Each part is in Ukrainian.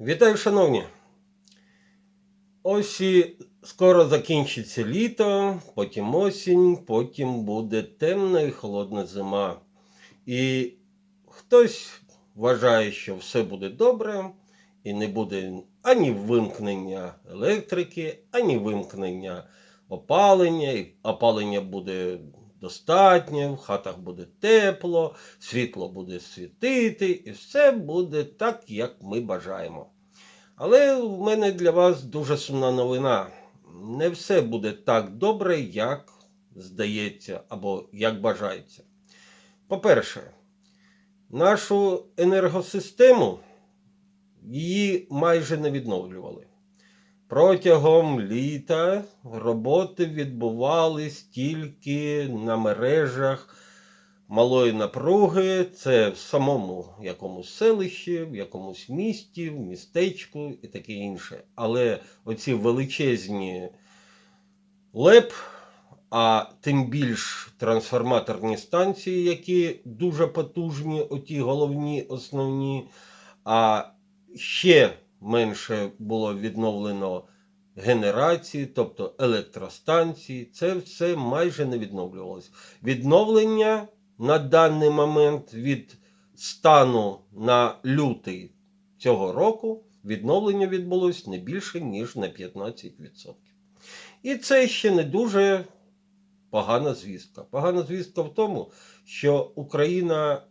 Вітаю, шановні! Ось і скоро закінчиться літо, потім осінь, потім буде темна і холодна зима. І хтось вважає, що все буде добре, і не буде ані вимкнення електрики, ані вимкнення опалення, і опалення буде достатньо, в хатах буде тепло, світло буде світити, і все буде так, як ми бажаємо. Але в мене для вас дуже сумна новина. Не все буде так добре, як здається, або як бажається. По-перше, нашу енергосистему її майже не відновлювали. Протягом літа роботи відбувались тільки на мережах малої напруги, це в самому якомусь селищі, в якомусь місті, в містечку і таке інше. Але оці величезні ЛЕП, а тим більш трансформаторні станції, які дуже потужні, оті головні, основні, а ще менше було відновлено генерації, тобто електростанції, це все майже не відновлювалося. Відновлення на даний момент від стану на лютий цього року відновлення відбулось не більше, ніж на 15%. І це ще не дуже погана звістка. Погана звістка в тому, що Україна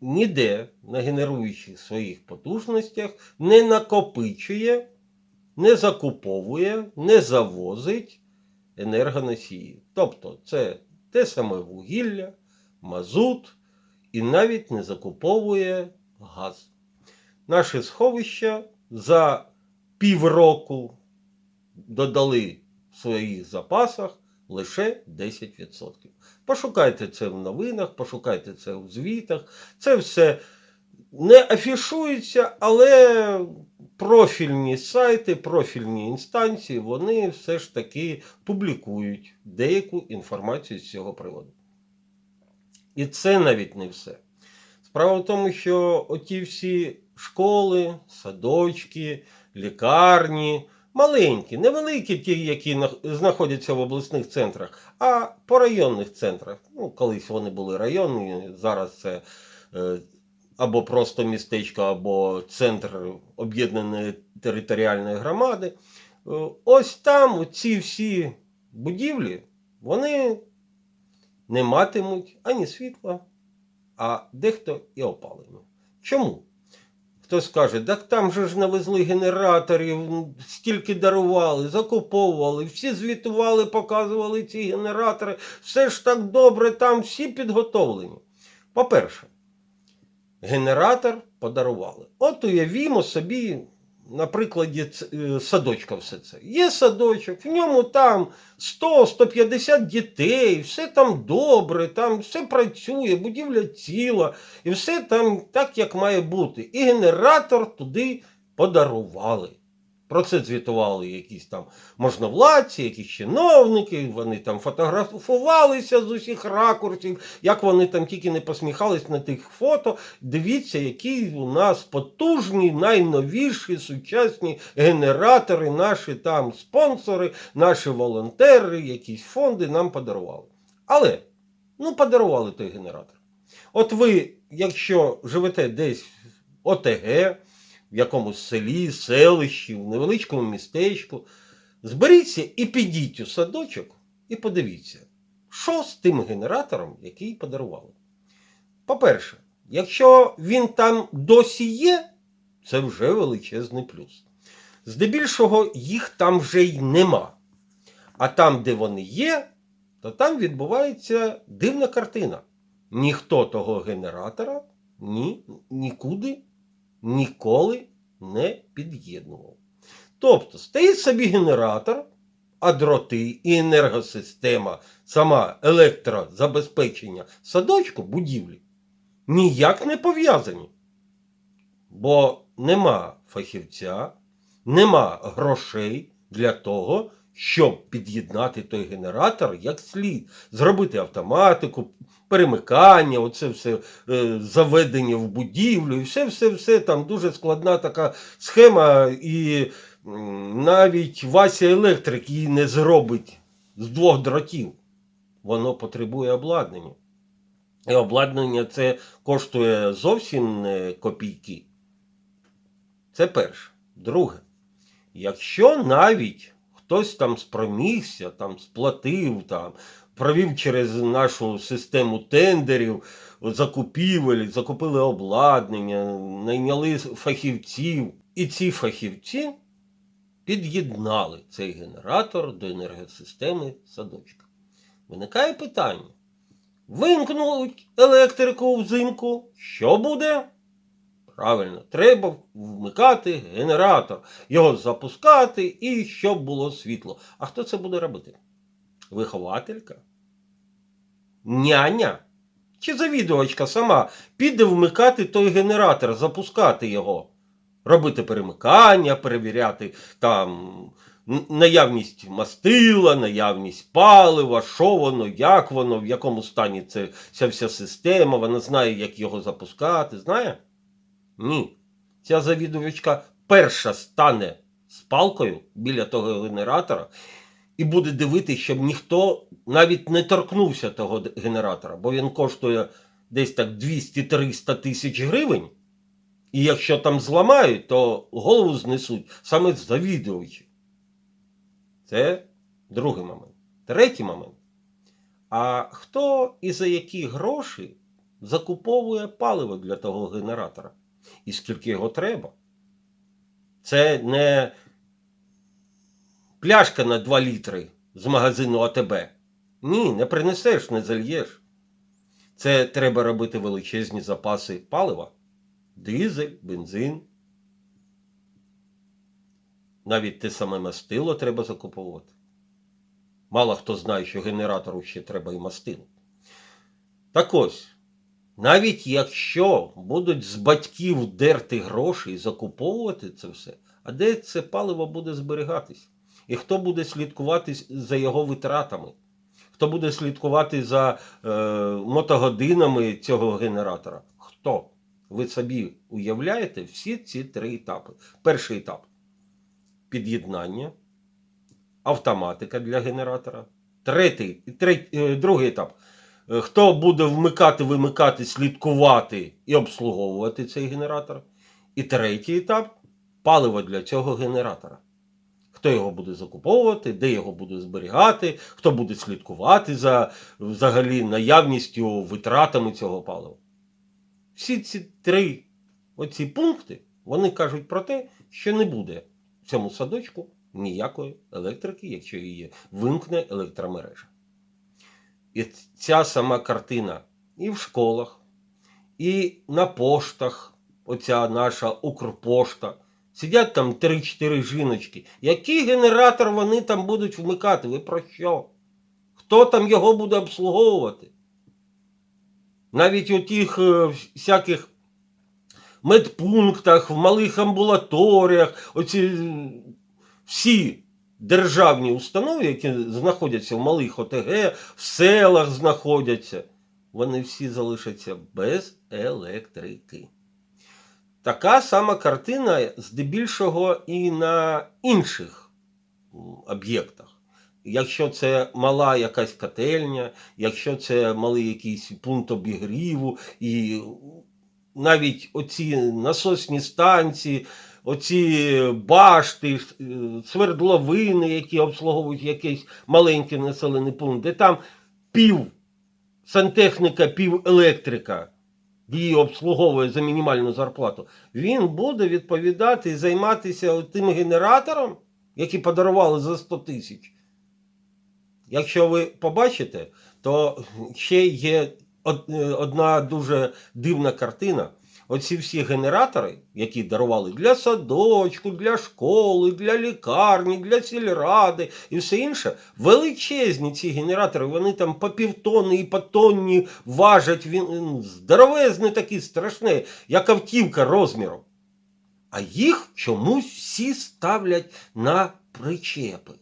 ніде на генеруючих своїх потужностях не накопичує, не закуповує, не завозить енергоносії. Тобто це те саме вугілля, мазут і навіть не закуповує газ. Наші сховища за півроку додали в своїх запасах лише 10%. Пошукайте це в новинах, пошукайте це у звітах. Це все не афішується, але профільні сайти, профільні інстанції, вони все ж таки публікують деяку інформацію з цього приводу. І це навіть не все. Справа в тому, що оті всі школи, садочки, лікарні, маленькі, невеликі ті, які знаходяться в обласних центрах, а по районних центрах. Ну, колись вони були районні, зараз це е, або просто містечко, або центр об'єднаної територіальної громади. Е, Ось там ці всі будівлі, вони не матимуть ані світла, а дехто і опалення. Чому? Хтось скаже, так там же ж навезли генераторів, стільки дарували, закуповували, всі звітували, показували ці генератори, все ж так добре, там всі підготовлені. По-перше, генератор подарували. От уявімо собі, на прикладі е, садочка все це. Є садочок, в ньому там 100-150 дітей, все там добре, там все працює, будівля ціла, і все там так, як має бути. І генератор туди подарували. Про це звітували якісь там можновладці, якісь чиновники, вони там фотографувалися з усіх ракурсів, як вони там тільки не посміхались на тих фото. Дивіться, які у нас потужні, найновіші сучасні генератори, наші там спонсори, наші волонтери, якісь фонди нам подарували. Але, ну, подарували той генератор. От ви, якщо живете десь в ОТГ, в якомусь селі, селищі, в невеличкому містечку, зберіться і підіть у садочок і подивіться, що з тим генератором, який подарували. По-перше, якщо він там досі є, це вже величезний плюс. Здебільшого їх там вже й нема. А там, де вони є, то там відбувається дивна картина. Ніхто того генератора ні, нікуди ніколи не під'єднував. Тобто стоїть собі генератор, а дроти і енергосистема, сама електрозабезпечення садочку, будівлі ніяк не пов'язані. Бо нема фахівця, нема грошей для того, щоб під'єднати той генератор як слід, зробити автоматику, перемикання, оце все е, заведення в будівлю, і все, все, все там дуже складна така схема, і навіть Вася електрик її не зробить з двох дротів. Воно потребує обладнання. І обладнання це коштує зовсім не копійки. Це перше. Друге, якщо навіть хтось там спромігся, там сплатив, там, провів через нашу систему тендерів, закупівель, закупили обладнання, найняли фахівців, і ці фахівці під'єднали цей генератор до енергосистеми садочка. Виникає питання. Вимкнуть електрику взимку. Що буде? Правильно, треба вмикати генератор, його запускати і щоб було світло. А хто це буде робити? Вихователька? Няня? Чи завідувачка сама піде вмикати той генератор, запускати його, робити перемикання, перевіряти там наявність мастила, наявність палива, що воно, як воно, в якому стані це, ця вся система, вона знає, як його запускати, знає? Ні. Ця завідувачка перша стане з палкою біля того генератора і буде дивитися, щоб ніхто навіть не торкнувся того генератора, бо він коштує десь так 200-300 тисяч гривень. І якщо там зламають, то голову знесуть саме завідувачі. Це другий момент. Третій момент. А хто і за які гроші закуповує паливо для того генератора? І скільки його треба? Це не пляшка на 2 літри з магазину АТБ. Ні, не принесеш, не зальєш. Це треба робити величезні запаси палива, дизель, бензин. Навіть те саме мастило треба закуповувати. Мало хто знає, що генератору ще треба і мастило. Так ось, навіть якщо будуть з батьків дерти гроші і закуповувати це все, а де це паливо буде зберігатись? І хто буде слідкувати за його витратами? Хто буде слідкувати за е, мотогодинами цього генератора? Хто? Ви собі уявляєте всі ці три етапи. Перший етап під'єднання, автоматика для генератора. Третій, е, другий етап. Е, Хто буде вмикати, вимикати, слідкувати і обслуговувати цей генератор. І третій етап паливо для цього генератора. Хто його буде закуповувати, де його буде зберігати, хто буде слідкувати за взагалі наявністю, витратами цього палива. Всі ці три оці пункти вони кажуть про те, що не буде в цьому садочку ніякої електрики, якщо її вимкне електромережа. І ця сама картина і в школах, і на поштах, оця наша Укрпошта. Сидять там 3-4 жіночки. Який генератор вони там будуть вмикати? Ви про що? Хто там його буде обслуговувати? Навіть у тих е, всяких медпунктах, в малих амбулаторіях, оці е, всі державні установи, які знаходяться в малих ОТГ, в селах знаходяться, вони всі залишаться без електрики. Така сама картина здебільшого і на інших об'єктах. Якщо це мала якась котельня, якщо це малий якийсь пункт обігріву, і навіть оці насосні станції, оці башти, е, свердловини, які обслуговують якийсь маленький населений пункт, де там пів сантехніка, пів електрика її обслуговує за мінімальну зарплату, він буде відповідати і займатися тим генератором, який подарували за 100 тисяч. Якщо ви побачите, то ще є е, одна дуже дивна картина. Оці всі генератори, які дарували для садочку, для школи, для лікарні, для сільради і все інше, величезні ці генератори, вони там по півтонни і по тонні важать, він здоровезний такий страшний, як автівка розміром. А їх чомусь всі ставлять на причепи.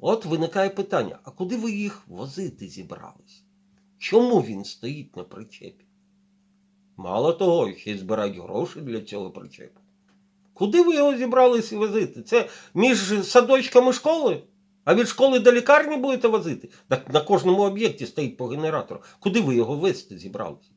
От виникає питання: а куди ви їх возити зібрались? Чому він стоїть на причепі? Мало того, ще й збирають гроші для цього причепу. Куди ви його зібралися возити? Це між садочками школи? А від школи до лікарні будете возити? Так на кожному об'єкті стоїть по генератору. Куди ви його везти зібралися?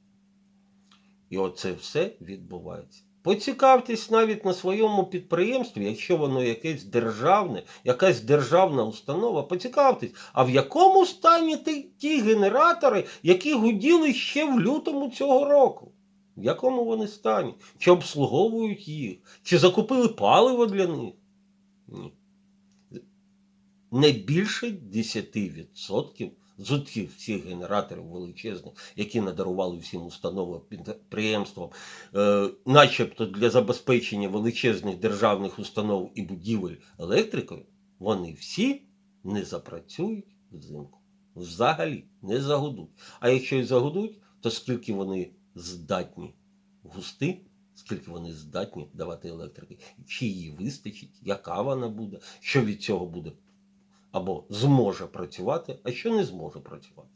І оце все відбувається. Поцікавтесь навіть на своєму підприємстві, якщо воно якесь державне, якась державна установа, поцікавтесь, а в якому стані ті, ті генератори, які гуділи ще в лютому цього року? В якому вони стані? Чи обслуговують їх? Чи закупили паливо для них? Ні. Не більше 10% з тих всіх генераторів величезних, які надарували всім установам, підприємствам, е, начебто для забезпечення величезних державних установ і будівель електрикою, вони всі не запрацюють взимку. Взагалі не загудуть. А якщо і загудуть, то скільки вони здатні густи, скільки вони здатні давати електрики, чи її вистачить, яка вона буде, що від цього буде або зможе працювати, а що не зможе працювати.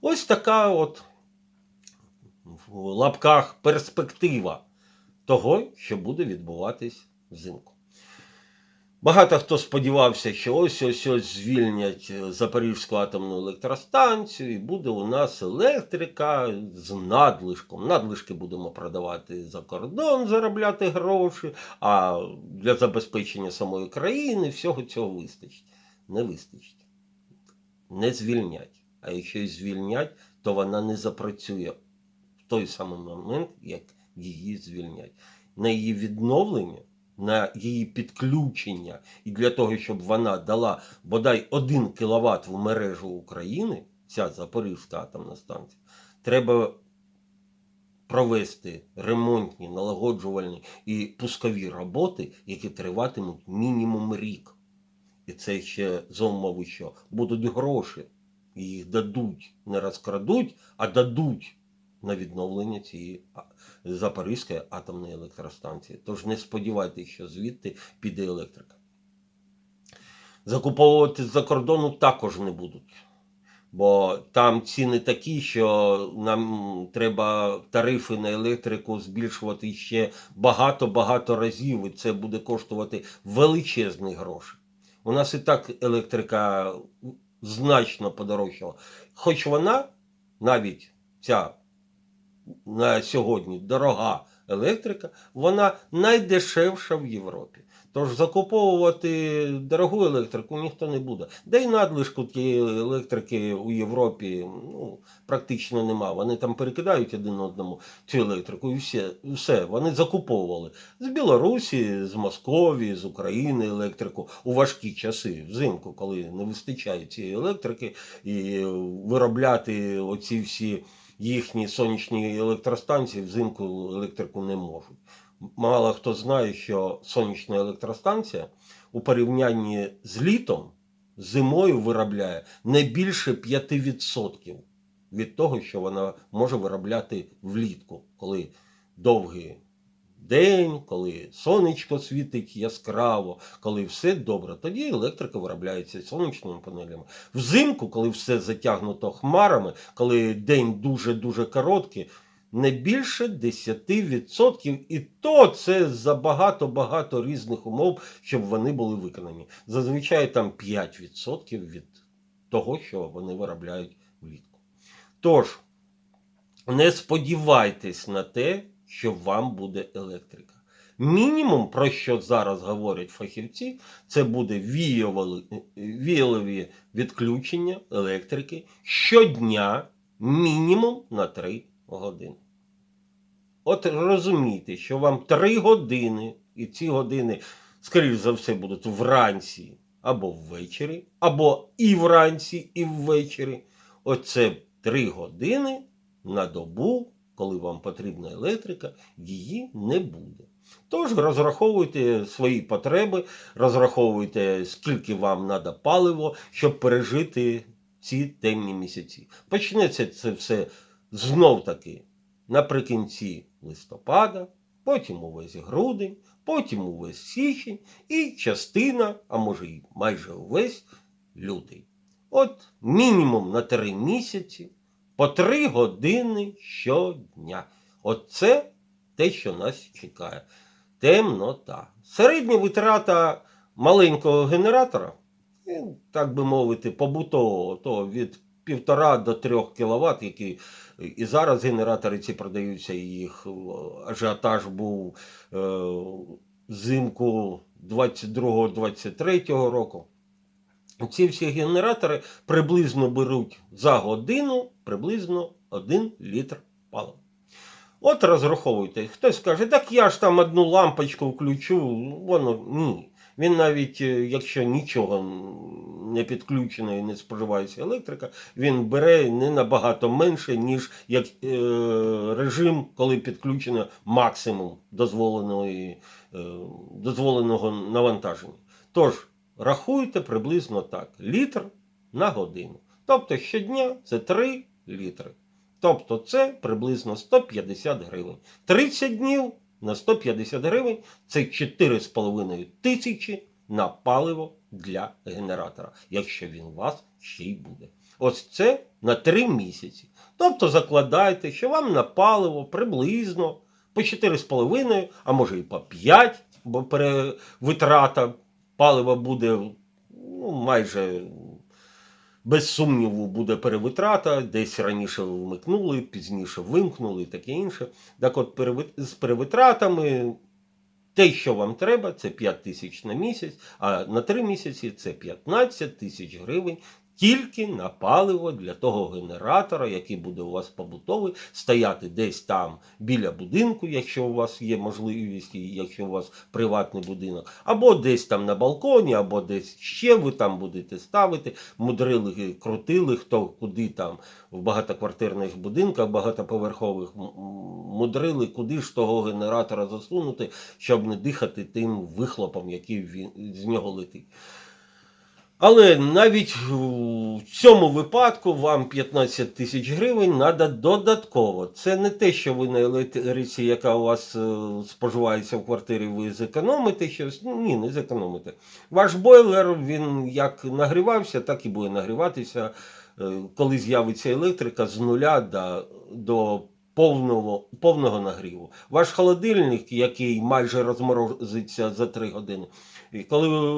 Ось така от в лапках перспектива того, що буде відбуватись взимку. Багато хто сподівався, що ось ось ось звільнять Запорізьку атомну електростанцію, і буде у нас електрика з надлишком. Надлишки будемо продавати за кордон, заробляти гроші, а для забезпечення самої країни всього цього вистачить. Не вистачить. Не звільнять. А якщо і звільнять, то вона не запрацює в той самий момент, як її звільнять. На її відновлення на її підключення і для того, щоб вона дала бодай 1 кВт в мережу України, ця Запорізька атомна станція, треба провести ремонтні, налагоджувальні і пускові роботи, які триватимуть мінімум рік. І це ще за умови, що будуть гроші, їх дадуть, не розкрадуть, а дадуть на відновлення цієї Запорізької атомної електростанції. Тож не сподівайтеся, що звідти піде електрика. Закуповувати з-за кордону також не будуть. Бо там ціни такі, що нам треба тарифи на електрику збільшувати ще багато-багато разів, і це буде коштувати величезні гроші. У нас і так електрика значно подорожчала. Хоч вона навіть ця на сьогодні дорога електрика, вона найдешевша в Європі. Тож закуповувати дорогу електрику ніхто не буде. Да й надлишку тієї електрики у Європі ну, практично нема. Вони там перекидають один одному цю електрику і все. все. Вони закуповували з Білорусі, з Московії, з України електрику у важкі часи, взимку, коли не вистачає цієї електрики, і виробляти оці всі їхні сонячні електростанції взимку електрику не можуть. Мало хто знає, що сонячна електростанція у порівнянні з літом зимою виробляє не більше 5% від того, що вона може виробляти влітку, коли довгий день, коли сонечко світить яскраво, коли все добре, тоді електрика виробляється сонячними панелями. Взимку, коли все затягнуто хмарами, коли день дуже-дуже короткий, не більше 10%, і то це за багато-багато різних умов, щоб вони були виконані. Зазвичай там 5% від того, що вони виробляють влітку. Тож, не сподівайтесь на те, що вам буде електрика. Мінімум, про що зараз говорять фахівці, це буде віялові відключення електрики щодня мінімум на 3 години. От розумійте, що вам 3 години, і ці години, скоріш за все, будуть вранці або ввечері, або і вранці, і ввечері. Оце 3 години на добу коли вам потрібна електрика, її не буде. Тож розраховуйте свої потреби, розраховуйте, скільки вам треба паливо, щоб пережити ці темні місяці. Почнеться це все знов таки наприкінці листопада, потім увесь грудень, потім увесь січень і частина, а може й майже увесь лютий. От мінімум на 3 місяці по 3 години щодня. Оце те, що нас чекає. Темнота. Середня витрата маленького генератора, е, так би мовити, побутового, то від 1,5 до 3 кВт, які і зараз генератори ці продаються, їх е, ажіотаж був е, взимку 22-23 року. Ці всі генератори приблизно беруть за годину приблизно 1 літр палива. От розраховуйте. Хтось скаже, так я ж там одну лампочку включу. Воно ні. Він навіть, е, якщо нічого не підключено і не споживається електрика, він бере не набагато менше, ніж як е, режим, коли підключено максимум дозволеної, е, дозволеного навантаження. Тож, рахуйте приблизно так: літр на годину. Тобто щодня це 3 літри. Тобто це приблизно 150 гривень. 30 днів на 150 гривень це 4,5 тисячі на паливо для генератора, якщо він у вас ще й буде. Ось це на 3 місяці. Тобто закладайте, що вам на паливо приблизно по 4,5, а може і по 5, бо витрата палива буде ну, майже без сумніву буде перевитрата, десь раніше вмикнули, пізніше вимкнули і таке інше. Так от з перевитратами те, що вам треба, це 5 тисяч на місяць, а на 3 місяці це 15 тисяч гривень. Тільки на паливо для того генератора, який буде у вас побутовий, стояти десь там біля будинку, якщо у вас є можливість, якщо у вас приватний будинок, або десь там на балконі, або десь ще ви там будете ставити, мудрили, крутили, хто куди там в багатоквартирних будинках, багатоповерхових мудрили, куди ж того генератора засунути, щоб не дихати тим вихлопом, який він, з нього летить. Але навіть в цьому випадку вам 15 тисяч гривень треба додатково. Це не те, що ви на електриці, яка у вас е, споживається в квартирі, ви зекономите щось. Ну, ні, не зекономите. Ваш бойлер, він як нагрівався, так і буде нагріватися, е, коли з'явиться електрика з нуля до, до повного, повного нагріву. Ваш холодильник, який майже розморозиться за 3 години. І коли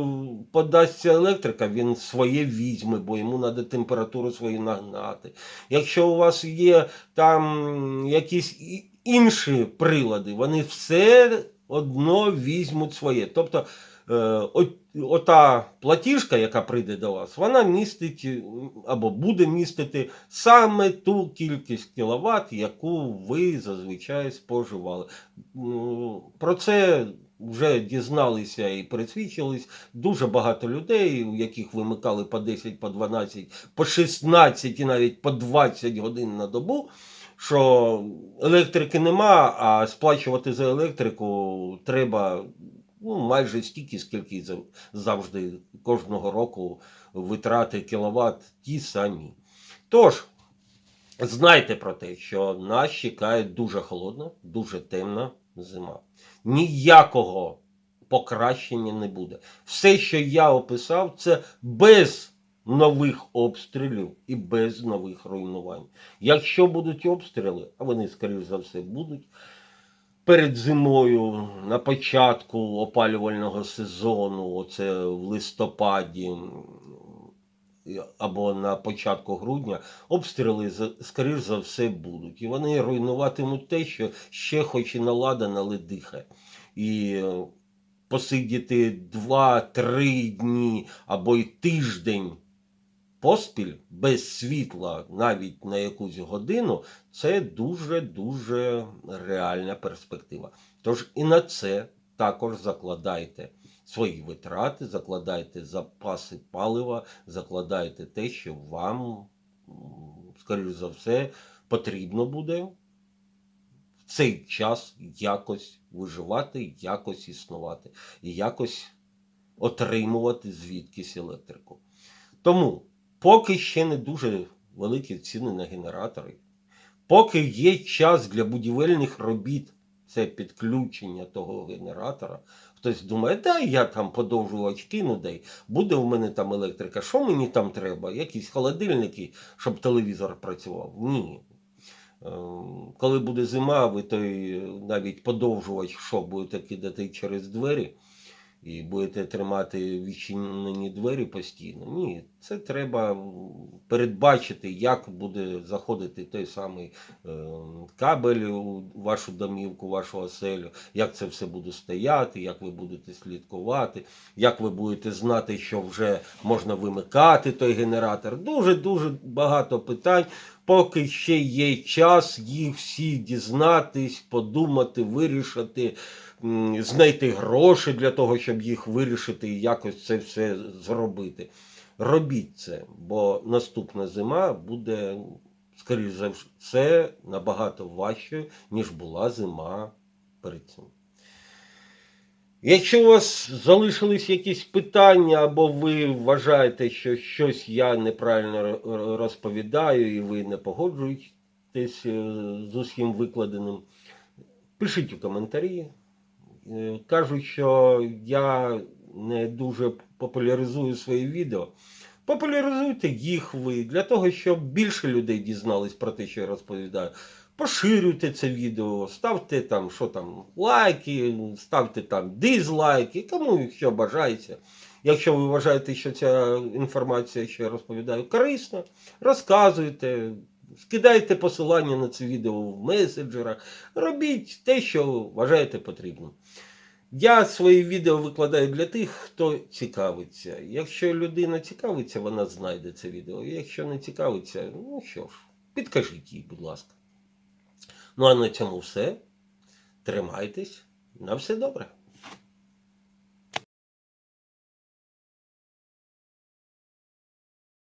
подасться електрика, він своє візьме, бо йому треба температуру свою нагнати. Якщо у вас є там якісь інші прилади, вони все одно візьмуть своє. Тобто е, от, ота платіжка, яка прийде до вас, вона містить е, або буде містити саме ту кількість кіловат, яку ви зазвичай споживали. Про це вже дізналися і пересвідчились дуже багато людей, у яких вимикали по 10, по 12, по 16 і навіть по 20 годин на добу. Що електрики нема, а сплачувати за електрику треба ну, майже стільки, скільки завжди кожного року витрати кіловат ті самі. Тож, знайте про те, що нас чекає дуже холодна, дуже темна зима. Ніякого покращення не буде. Все, що я описав, це без нових обстрілів і без нових руйнувань. Якщо будуть обстріли, а вони, скоріш за все, будуть. Перед зимою на початку опалювального сезону, оце в листопаді або на початку грудня, обстріли скоріш за все будуть. І вони руйнуватимуть те, що ще хоч і наладано, але дихає. І е, посидіти 2-3 дні або й тиждень поспіль без світла навіть на якусь годину, це дуже-дуже реальна перспектива. Тож і на це також закладайте свої витрати, закладайте запаси палива, закладайте те, що вам, скоріш за все, потрібно буде в цей час якось виживати, якось існувати і якось отримувати звідкись електрику. Тому, поки ще не дуже великі ціни на генератори, поки є час для будівельних робіт, це підключення того генератора, Хтось думає, дай я там подовжувач кину, дай буде в мене там електрика. Що мені там треба? Якісь холодильники, щоб телевізор працював? Ні. Ем, Коли буде зима, ви той навіть подовжувач, що будете кидати через двері і будете тримати відчинені двері постійно. Ні, це треба передбачити, як буде заходити той самий е, кабель у вашу домівку, вашу оселю, як це все буде стояти, як ви будете слідкувати, як ви будете знати, що вже можна вимикати той генератор. Дуже-дуже багато питань. Поки ще є час їх всі дізнатись, подумати, вирішити, знайти гроші для того, щоб їх вирішити і якось це все зробити. Робіть це, бо наступна зима буде, скоріш за все, набагато важчою, ніж була зима перед цим. Якщо у вас залишились якісь питання, або ви вважаєте, що щось я неправильно розповідаю і ви не погоджуєтесь е, з усім викладеним, пишіть у коментарі. Е, Кажуть, що я не дуже популяризую свої відео. Популяризуйте їх ви для того, щоб більше людей дізнались про те, що я розповідаю. Поширюйте це відео, ставте там, що там, лайки, ставте там дизлайки, кому що бажається. Якщо ви вважаєте, що ця інформація, що я розповідаю, корисна, розказуйте, скидайте посилання на це відео в меседжерах, робіть те, що вважаєте потрібним. Я свої відео викладаю для тих, хто цікавиться. Якщо людина цікавиться, вона знайде це відео. Якщо не цікавиться, ну що ж, підкажіть їй, будь ласка. Ну а на цьому все. Тримайтесь. На все добре.